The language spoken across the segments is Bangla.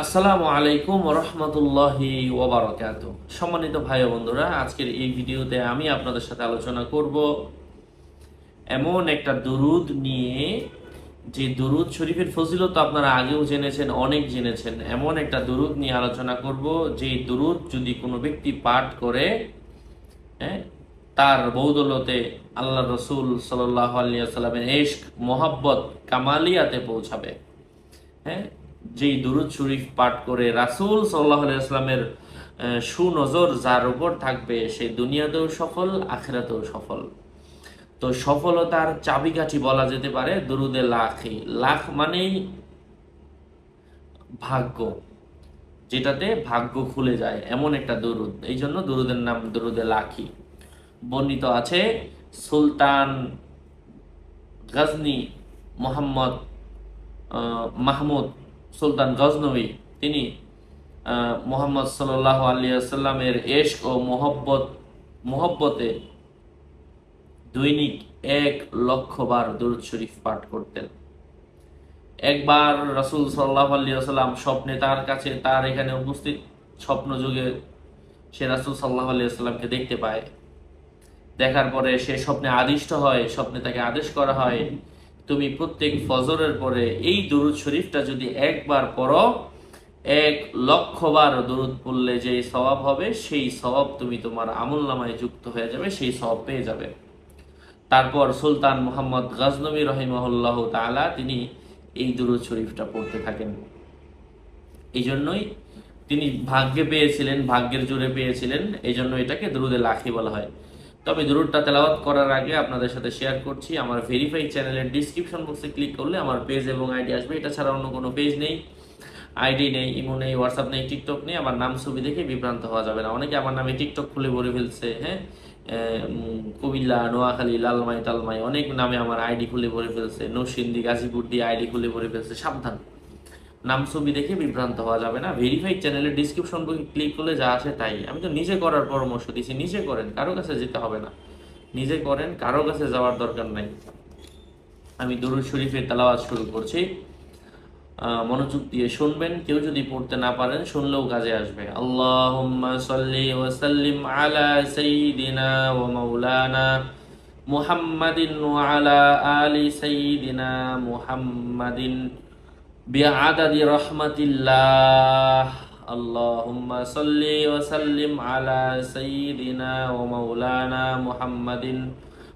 আসসালামু আলাইকুম রহমতুল্লাহি ওবরাকাত। সম্মানিত ভাই বন্ধুরা, আজকের এই ভিডিওতে আমি আপনাদের সাথে আলোচনা করব এমন একটা দুরুদ নিয়ে। যে দুরুদ শরীফের ফজিলত আপনারা আগেও জেনেছেন, অনেক জেনেছেন। এমন একটা দুরুদ নিয়ে আলোচনা করব, যে দুরুদ যদি কোনো ব্যক্তি পাঠ করে হ্যাঁ তার বৌদলতে আল্লাহ রসুল সাল্লাহ আলিয়া সাল্লামের এশক, মোহাব্বত কামালিয়াতে পৌঁছাবে। হ্যাঁ যেই দুরুদ শরীফ পাঠ করে রাসূল সাল্লাহ ইসলামের সুনজর যার উপর থাকবে, সে দুনিয়াতেও সফল, আখেরাতেও সফল। তো সফলতার চাবিকাঠি বলা যেতে পারে দুরুদে লাখই লাখ মানেই ভাগ্য, যেটাতে ভাগ্য খুলে যায় এমন একটা দুরুদ। এই জন্য দুরুদের নাম দুরুদে লাখি। বর্ণিত আছে, সুলতান গজনী মোহাম্মদ মাহমুদ সুলতান গজনবী, তিনি মোহাম্মদ সাল্লাহ আলিয়াল্লামের এশক ও মোহব্বত, মোহব্বতে দৈনিক এক লক্ষ বার দরুদ শরীফ পাঠ করতেন। একবার রাসূল সাল্লাহ আলিয়াল্লাম স্বপ্নে তার কাছে, তার এখানে উপস্থিত স্বপ্ন যুগে সে রাসূল সাল্লাহ আলিয়াল্লামকে দেখতে পায়। দেখার পরে সে স্বপ্নে আদিষ্ট হয়, স্বপ্নে তাকে আদেশ করা হয় তুমি প্রত্যেক ফজরের পরে এই দরুদ শরীফটা যদি একবার পড়ো, এক লক্ষবার দরুদ পড়লে যে স্বভাব হবে, সেই স্বভাব তুমি তোমার আমল নামায় যুক্ত হয়ে যাবে, সেই স্বভাব পেয়ে যাবে। তারপর সুলতান মোহাম্মদ গজনবী রহিমহল্লাহ তাআলা তিনি এই দুরুদ শরীফটা পড়তে থাকেন। এই জন্যই তিনি ভাগ্যে পেয়েছিলেন, ভাগ্যের জোরে পেয়েছিলেন এই জন্য এটাকে দুরুদে লাখি বলা হয়। তবে দুরুদটা তেলাওয়াত করার আগে আপনাদের সাথে শেয়ার করছি। আমার ভেরিফাই চ্যানেলের ডিসক্রিপশন বক্সে ক্লিক করলে আমার পেজ এবং আইডি আসবে। এটা ছাড়া অন্য কোনো পেজ নেই। আইডি নেই ইমো নেই হোয়াটসঅ্যাপ নেই টিকটক নেই। আমার নাম, ছবি দেখে বিভ্রান্ত হওয়া যাবে না। অনেকে আমার নামে টিকটক খুলে ভরে ফেলছে হ্যাঁ? কুমিল্লা, নোয়াখালী লালমাই টালমাই অনেক নামে আমার আইডি খুলে ভরে ফেলছে। নরসিংদী, গাজীপুর দিয়ে আইডি খুলে ভরে ফেলছে। সাবধান। নাম ছবি দেখে বিভ্রান্ত হওয়া যাবে না। ভেরিফাইড চ্যানেলের ডিসক্রিপশন বক্সে ক্লিক করলে যা আসে তাই। আমি তো নিজে করার পরামর্শ দিচ্ছি নিজে করেন, কারও কাছে যেতে হবে না। নিজে করেন, কারও কাছে যাওয়ার দরকার নাই। আমি দরুদ শরীফের তেলাওয়াত শুরু করছি। মনোযোগ দিয়ে শুনবেন, কেউ যদি পড়তে না পারেন, শুনলেও কাজে আসবে। আল্লাহুম্মা সাল্লি সাল্লিম আলা মুহাম্মাদিন আলা মুহাম্মাদিন। بعدد رحمة الله. اللهم صل وسلم على سيدنا ومولانا محمد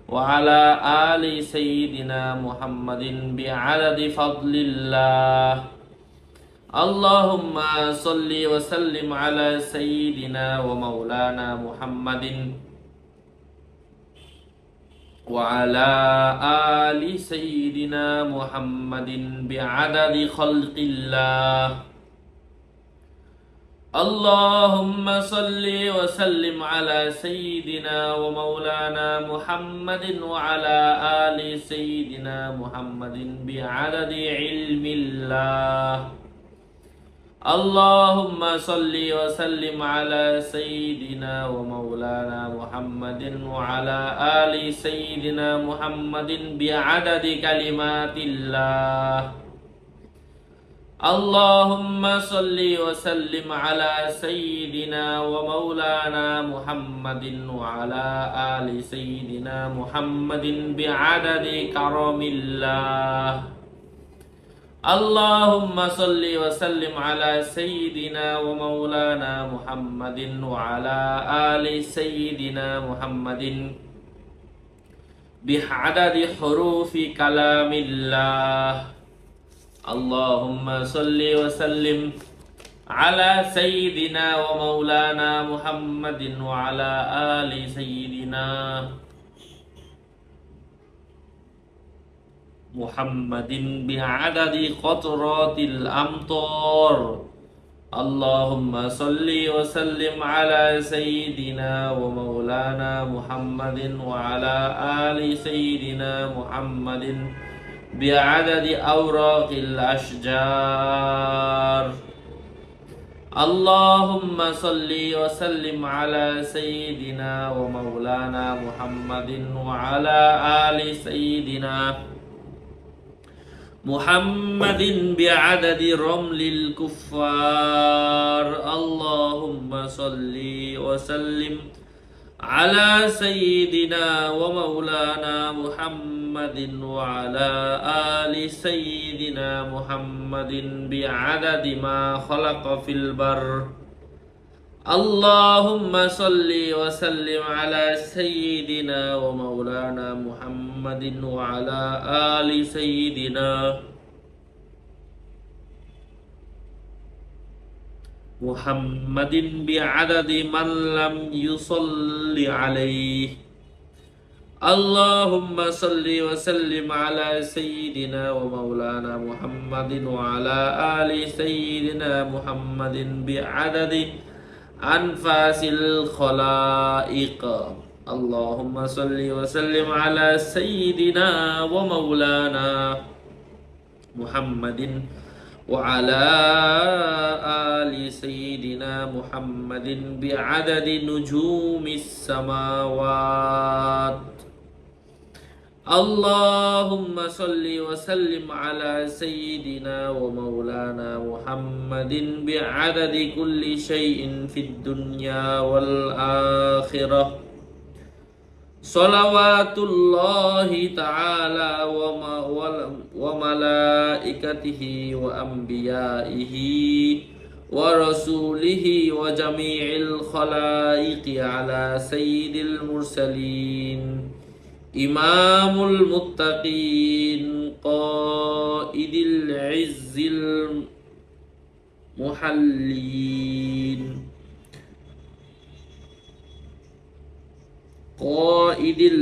وعلى آل سيدنا محمد بعدد فضل الله. اللهم صل وسلم على سيدنا ومولانا محمد وعلى آل سيدنا محمد بعدد خلق الله اللهم صل وسلم على سيدنا ومولانا محمد وعلى آل سيدنا محمد بعدد علم الله اللهم صل وسلم على سيدنا ومولانا محمد وعلى آل سيدنا محمد بعدد كلمات الله. اللهم صل وسلم على سيدنا ومولانا محمد وعلى آل سيدنا محمد بعدد كرم الله. اللهم صل وسلم على سيدنا ومولانا محمد وعلى آل سيدنا محمد بعدد حروف كلام الله اللهم صل وسلم على سيدنا ومولانا محمد وعلى آل سيدنا محمد بعدد قطرات الأمطار اللهم صل وسلم على سيدنا ومولانا محمد وعلى آل سيدنا محمد بعدد أوراق الأشجار اللهم صل وسلم على سيدنا ومولانا محمد وعلى آل سيدنا محمد بعدد رمل الكفار اللهم صل وسلم على سيدنا ومولانا محمد وعلى آل سيدنا محمد بعدد ما خلق في البر اللهم صل وسلم على سيدنا ومولانا محمد وعلى آل سيدنا محمد بعدد من لم يصل عليه. اللهم صل وسلم على سيدنا ومولانا محمد وعلى آل سيدنا محمد بعدد أنفاس الخلائق. اللهم صل وسلم على سيدنا ومولانا محمد وعلى آل سيدنا محمد بعدد نجوم السماوات. اللهم صل وسلم على سيدنا ومولانا محمد بعدد كل شيء في الدنيا والآخرة. صلوات الله تعالى وما- ول- وملائكته وأنبيائه ورسوله وجميع الخلائق على سيد المرسلين إمام المتقين قائد العز المحلين قائد ال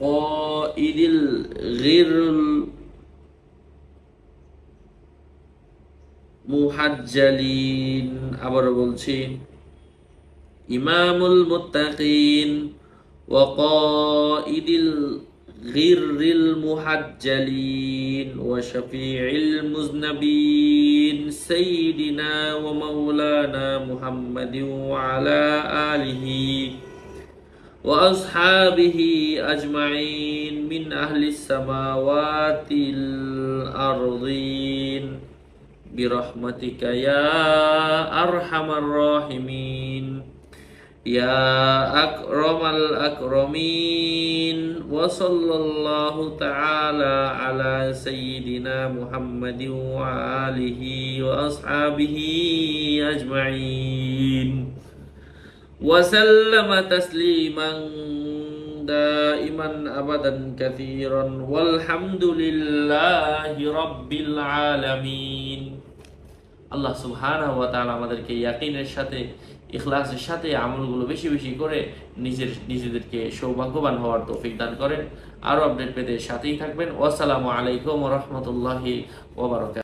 قائد الغير মুহাজ্জালিন আবারও বলছি ইমামুল মুত্তাকিন وقائد الغر المحجلين وشفيع المذنبين سيدنا ومولانا محمد وعلى آله وأصحابه أجمعين من أهل السماوات الأرضين. برحمتك يا أرحم الراحمين. يا أكرم الأكرمين وصلى الله تعالى على سيدنا محمد وآله وأصحابه أجمعين وسلم تسليما دائما أبدا كثيرا والحمد لله رب العالمين আল্লাহ সুবহানাহু ওয়া তাআলা আমাদেরকে ইয়াকিনের সাথে ইখলাসের সাথে আমলগুলো বেশি বেশি করে নিজের নিজেদেরকে সৌভাগ্যবান হওয়ার তৌফিক দান করেন। আরও আপডেট পেতে সাথেই থাকবেন। আসসালামু আলাইকুম রহমতুল্লাহি বারাকাতুহু।